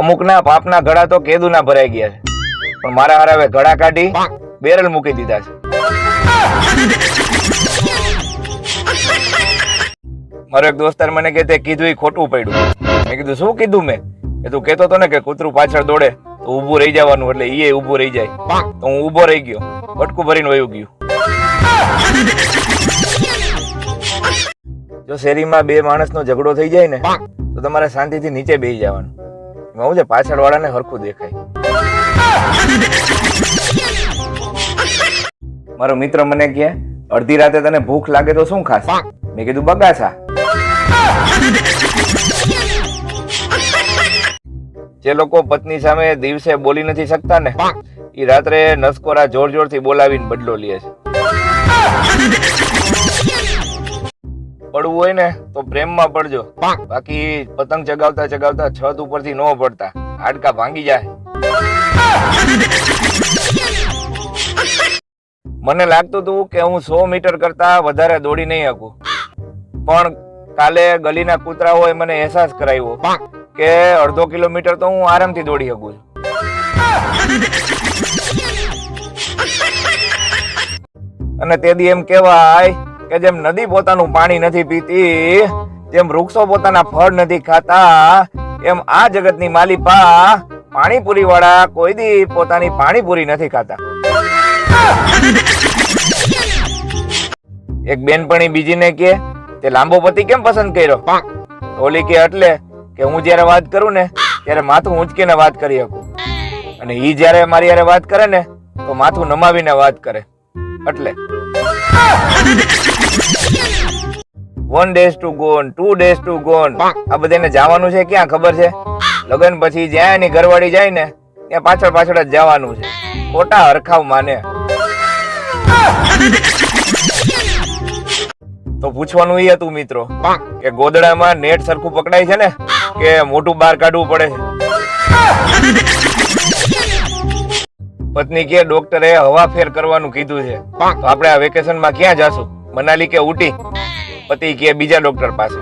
અમુકના પાપના ઘડા તો કેદુના ભરાઈ ગયા છે. પણ મારા હારે હવે ઘડા કાઢી બેરલ મૂકી દીધા છે. મારો એક દોસ્તાર મને કે તે કીધું એ ખોટું પડ્યું. મેં કીધું, શું કીધું મેં? કે તું કહેતો હતો ને કે કૂતરું પાછળ દોડે, તો ઊભું રહી જવાનું એટલે ઈએ ઊભું રહી જાય. તો હું ઊભો રહી ગયો, બટકું ભરીને વયું ગયું. જો શેરીમાં બે માણસનો ઝઘડો થઈ જાય ને, તો તમારે શાંતિથી નીચે બેસી જવાનું. હું છે પાછળ વાળાને હરખું દેખાય. મારો મિત્ર મને કહે, અડધી રાતે તને ભૂખ લાગે તો શું ખાસ મેં કીધું, બગાસા. જે લોકો પત્ની સામે દિવસે બોલી નથી શકતા ને એ રાત્રે નસકોરા જોર જોરથી બોલાવીને બદલો લે છે. પડવું હોય ને તો પ્રેમમાં પડજો. બાકી પતંગ ચગાવતા ચગાવતા છત ઉપરથી ન પડતા. હાડકા ભાંગી જાય. મને લાગતું હતું કે હું સો મીટર કરતા વધારે દોડી નહીં શકું. પણ કાલે ગલીના કૂતરાઓએ મને અહેસાસ કરાવ્યો કે અડધો કિલોમીટર તો હું આરામથી દોડી શકું છું. અને તે દી એમ કહેવાય કે જેમ નદી પોતાનું પાણી નથી પીતી જેમ વૃક્ષો પોતાના ફળ નથી ખાતા, એમ આ જગતની માલિપા પાણીપુરી વાળા કોઈ દી પોતાની પાણીપુરી નથી ખાતા. એક બેનપણી બીજીને કે, તે લાંબો પતિ કેમ પસંદ કર્યો? ઓલી કે, એટલે કે હું જ્યારે વાત કરું ને, ત્યારે માથું ઊંચકીને વાત કરી શકું. અને ઈ જ્યારે મારી યારે વાત કરે ને, તો માથું નમાવીને વાત કરે. એટલે one days to gone two days to gone આ બધાને જવાનું છે? ક્યાં ખબર છે? લગન પછી જ્યાં એની ઘરવાળી જાય ને ત્યાં પાછળ પાછળ જ જવાનું છે. ખોટા હરખાવ માને. તો પૂછવાનું એ હતું મિત્રો કે ગોદડામાં નેટ સરખું પકડાય છે ને કે મોટું બહાર કાઢવું પડે છે? પત્ની કે ડોક્ટરે હવા ફેર કરવાનું કીધું છે. તો આપણે આ વેકેશનમાં ક્યાં જાશું? મનાલી કે ઉટી પતિ કે બીજા ડોક્ટર પાસે.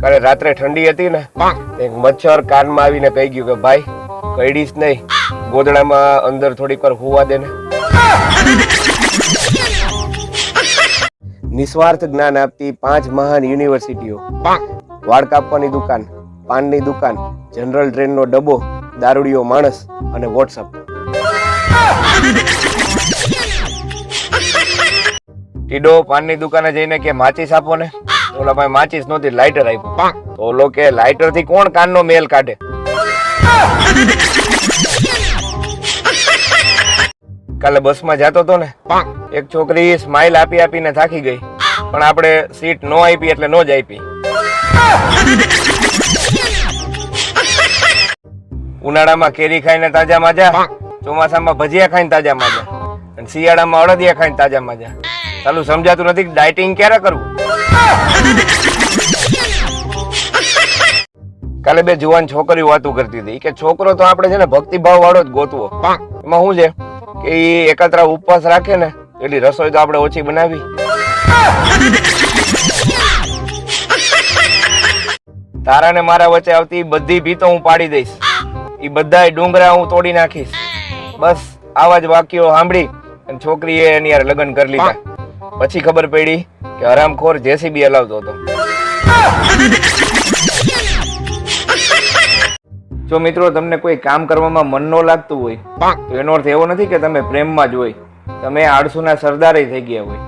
કાલે રાત્રે ઠંડી હતી ને એક મચ્છર કાનમાં આવીને કહી ગયું કે ભાઈ કઈડીશ નહીં. ગોદડામાં અંદર થોડીક વાર હોવા દે ને. નિસ્વાર્થ જ્ઞાન આપતી પાંચ મહાન યુનિવર્સિટીઓ. વાળ કાપવાની દુકાન. પાનની દુકાન, જનરલ ટ્રેનનો ડબ્બો, દારૂડિયો માણસ અને વોટ્સઅપ. ટીડો, પાનની દુકાને જઈને કે માચીસ આપો ને? ઓલા ભાઈ માચીસ નહોતી, લાઇટર આપ્યું. તો ઓલો કે લાઇટરથી કોણ કાનનો મેલ કાઢે? કાલે બસમાં જતો તો ને? એક છોકરી સ્માઇલ આપી આપીને થાકી ગઈ. પણ આપણે સીટ નો આપી એટલે નો જ આપી. ઉનાળામાં કેરી ખાઈને તાજા માજા ચોમાસામાં ભજીયા ખાઈને તાજા માજા અને શિયાળામાં અડદિયા ખાઈને તાજા માજા. ચાલુ સમજાતું નથી ડાયટિંગ ક્યારે કરવું? કાલે બે જુવાન છોકરીઓ વાતું કરતી હતી. કે છોકરો તો આપણે છે ને ભક્તિભાવ વાળો જ ગોતવો. એમાં શું છે? કે એ એકત્રા ઉપવાસ રાખે ને એટલી રસોઈ તો આપણે ઓછી બનાવી. તારા ને મારા વચ્ચે આવતી બધી ભીતો હું પાડી દઈશ. ઈ બધાય ડુંગરા હું તોડી નાખીશ. બસ, આવા જ વાક્યો સાંભળી અને છોકરીએ એની યાર લગ્ન કરી લીધા. પછી ખબર પડી કે હરામખોર જેસીબી હલાવતો હતો. જો મિત્રો, તમને કોઈ કામ કરવામાં મન ન લાગતું હોય, તો એનો અર્થ એવો નથી કે તમે પ્રેમમાં જ હોય. તમે આળસુના સરદારે થઈ ગયા હોય.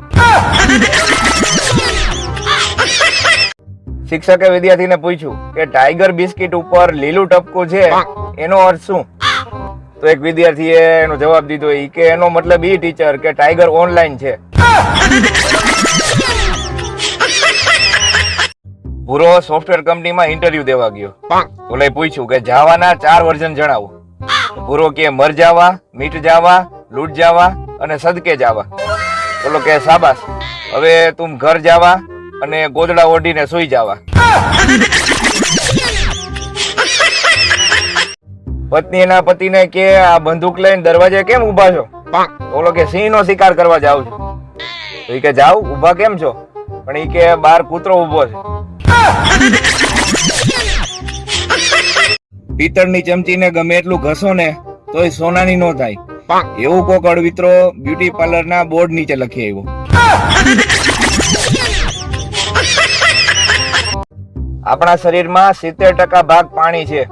શિક્ષકે વિદ્યાર્થીને પૂછ્યું કે ટાઈગર બિસ્કિટ ઉપર લીલું ટપકું છે? એનો અર્થ શું? તો એક વિદ્યાર્થીએ એનો જવાબ દીધો એ કે એનો મતલબ એ ટીચર, કે ટાઈગર ઓનલાઈન છે. ભૂરો સોફ્ટવેર કંપનીમાં ઇન્ટરવ્યુ દેવા ગયો. ઓલે પૂછ્યું કે જાવાના ચાર વર્ઝન જણાવો. ભૂરો કે મર જાવા, મીટ જાવા, લૂટ જાવા અને સદકે જાવા. ઓલો કે સાબાસ હવે તું ઘર જાવા અને ગોદડા ઓઢીને સુઈ જાવા. પત્ની એના પતિને કે આ બંદૂક લઈને દરવાજે કેમ ઊભા છો? ઓલો કે સિંહ નો શિકાર કરવા જાવ છું. તો કે જાવ ઊભા કેમ છો? પણ ઈ કે બાર કૂતરો ઊભો છે. પિત્તળની ચમચીને ગમે એટલું ઘસો ને તો એ સોનાની નો થાય. એવું કોક અડવિત્રો બ્યુટી પાર્લર ના બોર્ડ નીચે લખી આવ્યો. આપણા શરીરમાં સિત્તેર ટકા ભાગ પાણી છે.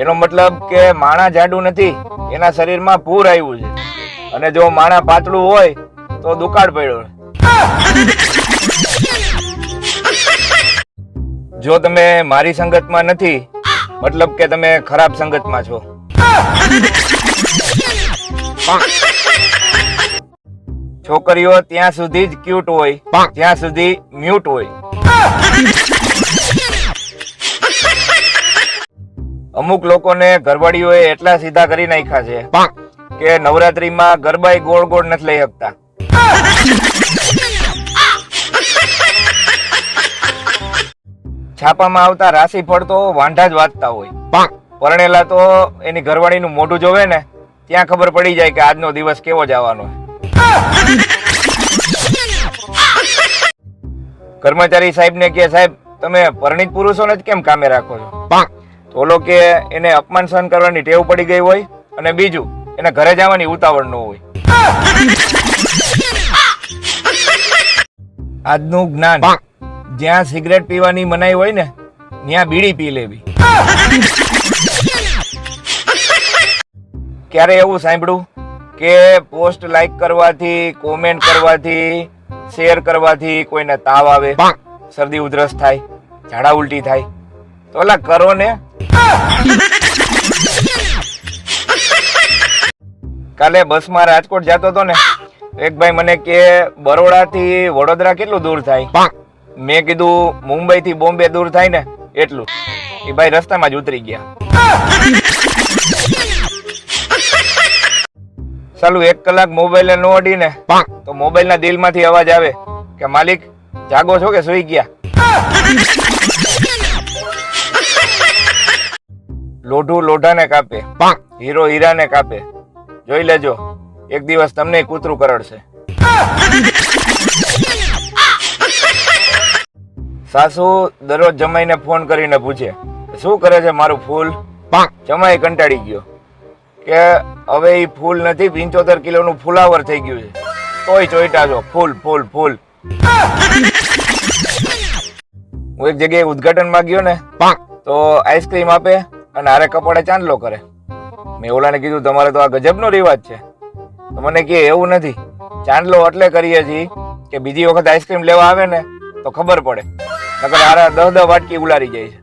એનો મતલબ કે માણા જાડું નથી એના શરીરમાં પૂર આવ્યું છે. અને જો માણા પાતળું હોય તો દુકાળ પડ્યો જો તમે મારી સંગતમાં નથી મતલબ કે તમે ખરાબ સંગતમાં છો. છોકરીઓ ત્યાં સુધી જ ક્યુટ હોય ત્યાં સુધી મ્યુટ હોય. અમુક લોકોને ઘરવાળીઓએ એટલા સીધા કરી નાખ્યા છે કે નવરાત્રીમાં ગરબાય ગોળ ગોળ નથી લઈ શકતા. છાપામાં આવતા રાશિફળ તો વાંઢા જ વાંચતા હોય. પરણેલા તો એની ઘરવાળીનું મોઢું જોવે ને ત્યાં ખબર પડી જાય કે આજનો દિવસ કેવો જવાનો કર્મચારી સાહેબ ને કે સાહેબ તમે પરણિત પુરુષોને જ કેમ કામે રાખો છો? ઓલો કે એને અપમાન સહન કરવાની ટેવ પડી ગઈ હોય અને બીજું એને ઘરે જવાની ઉતાવળ ન હોય. આજનું જ્ઞાન જ્યાં સિગરેટ પીવાની મનાઈ હોય ને ત્યાં બીડી પી લેવી. ક્યારે એવું સાંભળ્યું કે પોસ્ટ લાઈક કરવાથી કોમેન્ટ કરવાથી શેર કરવાથી કોઈને તાવ આવે? શરદી ઉધરસ થાય ઝાડા ઉલટી થાય. તો ઓલા કરો ને કાલે બસમાં રાજકોટ જતો હતો ને એક ભાઈ મને કે બરોડા થી વડોદરા કેટલું દૂર થાય? મેં કીધું મુંબઈ થી બોમ્બે દૂર થાય ને એટલું. એ ભાઈ રસ્તામાં જ ઉતરી ગયા. ચાલુ એક કલાક મોબાઈલ નો અડી ને તો મોબાઈલ ના દિલમાંથી અવાજ આવે કે માલિક જાગો છો કે સુઈ ગયા? લોઢું લોઢાને કાપે. હીરો હીરાને કાપે. જોઈ લેજો એક દિવસ તમને કૂતરું કરડશે. સાસુ દરરોજ જમાઈને ફોન કરીને પૂછે શું કરે છે મારું ફૂલ? જમાઈ કંટાળી ગયો કે હવે એ ફૂલ નથી પંચોતેર કિલોનું ફુલાવર થઈ ગયું છે. તોય ચોઈટા છો. ફૂલ ફૂલ ફૂલ. હું એક જગ્યાએ ઉદઘાટનમાં ગયો ને તો આઈસ્ક્રીમ આપે અને આરે કપડે ચાંદલો કરે. મેં ઓલાને કીધું તમારે તો આ ગજબનો રિવાજ છે. તો મને કે એવું નથી. ચાંદલો એટલે કરીએ છીએ કે બીજી વખત આઈસ્ક્રીમ લેવા આવે ને તો ખબર પડે. નકર આરા દહ દહ વાટકી ઉલારી જાય છે.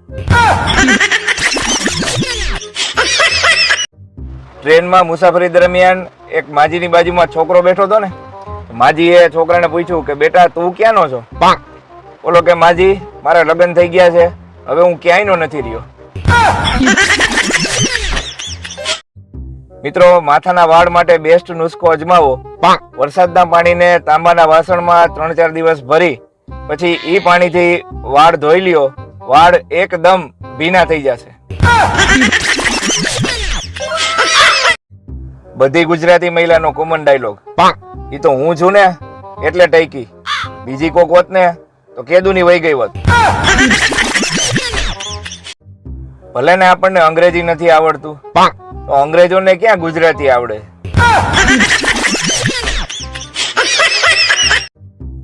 ટ્રેનમાં મુસાફરી દરમિયાન એક માજીની બાજુમાં છોકરો બેઠો હતો ને માજીએ છોકરાને પૂછ્યું કે બેટા તું ક્યાંનો છો? બોલો કે માજી મારા લગ્ન થઈ ગયા છે. હવે હું ક્યાંયનો નથી રહ્યો. મિત્રો માથાના વાળ માટે બેસ્ટ નુસ્ખો અજમાવો. વરસાદના પાણીને તાંબાના વાસણમાં ત્રણ ચાર દિવસ ભરી પછી ઈ પાણીથી વાળ ધોઈ લ્યો. વાળ એકદમ ભીના થઈ જશે. બધી ગુજરાતી મહિલાનો કોમન ડાયલોગ ઈ તો હું છું ને એટલે ટૈકી. બીજી કોક હોત ને તો કેદુની વહી ગઈ હોત. ભલે ને આપણને અંગ્રેજી નથી આવડતું તો અંગ્રેજોને ક્યાં ગુજરાતી આવડે?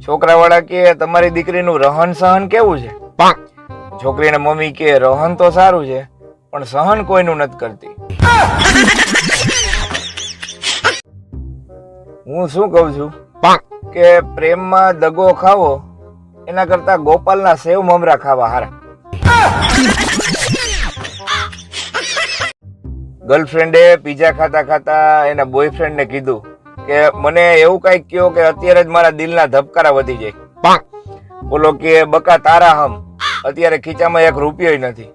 છોકરાવાળા કે તમારી દીકરીનું રહન સહન કેવું છે? છોકરીને મમ્મી કે રહન તો સારું છે પણ સહન કોઈનું નથી કરતી. હું શું કઉ છું? કે પ્રેમમાં દગો ખાવો એના કરતા ગોપાલના સેવ મમરા ખાવા હારા. ગર્લફ્રેન્ડે પીઝા ખાતા ખાતા એના બોયફ્રેન્ડ ને કીધું કે મને એવું કંઈક કયો કે અત્યારે જ મારા દિલના ધબકારા વધી જાય. બોલો કે બકા તારા હમ અત્યારે ખીચામાં એક રૂપિયો નથી.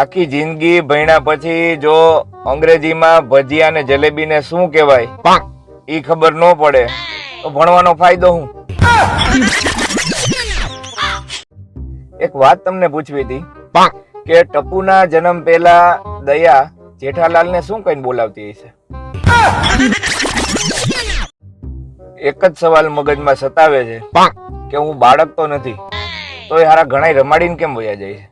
આખી જિંદગી ભણ્યા પછી જો અંગ્રેજીમાં ભજીયા ને જલેબી ને શું કહેવાય? એ ખબર ન પડે. તો ભણવાનો ફાયદો હું? એક વાત તમને પૂછવી હતી. કે ટપુના જન્મ પહેલા દયા જેઠાલાલ ને શું કહીને બોલાવતી હશે? એક જ સવાલ મગજમાં સતાવે છે. કે હું બાળક તો નથી તો એ હારા ઘણા રમાડીને કેમ વયા જાય છે?